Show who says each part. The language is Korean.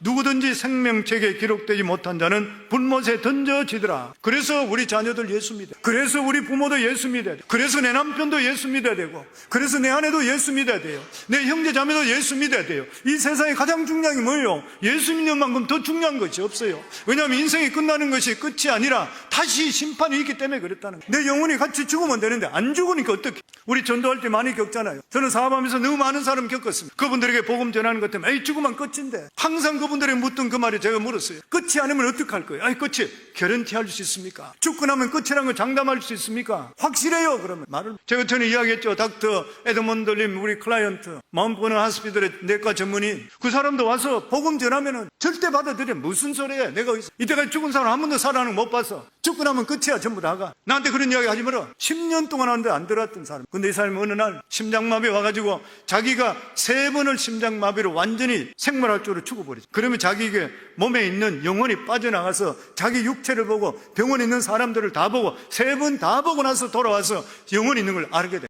Speaker 1: 누구든지 생명책에 기록되지 못한 자는 불못에 던져지더라. 그래서 우리 자녀들 예수 믿어. 그래서 우리 부모도 예수 믿어야 돼. 그래서 내 남편도 예수 믿어야 되고, 그래서 내 아내도 예수 믿어야 돼요. 내 형제 자매도 예수 믿어야 돼요. 이 세상에 가장 중요한 게 뭐예요? 예수 믿는 만큼 더 중요한 것이 없어요. 왜냐하면 인생이 끝나는 것이 끝이 아니라 다시 심판이 있기 때문에 그랬다는 거예요. 내 영혼이 같이 죽으면 되는데 안 죽으니까 어떻게? 우리 전도할 때 많이 겪잖아요. 저는 사업하면서 너무 많은 사람 겪었습니다. 그분들에게 복음 전하는 것 때문에 에이 죽으면 끝인데 항상 그 분들이 묻던 그 말이 제가 물었어요. 끝이 아니면 어떡할 거예요? 아이 끝이 개런티 할 수 있습니까? 죽고 나면 끝이라는 걸 장담할 수 있습니까? 확실해요. 그러면 말을 제가 전에 이야기했죠. 닥터 에드먼들님 우리 클라이언트 마음보는 하스피들의 내과 전문의 그 사람도 와서 복음 전하면은 절대 받아들여 무슨 소리야? 내가 이때까지 죽은 사람 한 번도 살아는 못 봤어. 죽고 나면 끝이야 전부 다가. 나한테 그런 이야기 하지 마라. 10년 동안 하는데 안 들었던 사람. 근데 이 사람이 어느 날 심장마비 와가지고 자기가 세 번을 심장마비로 완전히 생물학적으로 죽어버리죠. 그러면 자기에게 몸에 있는 영혼이 빠져나가서 자기 육체를 보고 병원에 있는 사람들을 다 보고 세 번 다 보고 나서 돌아와서 영혼이 있는 걸 알게 돼.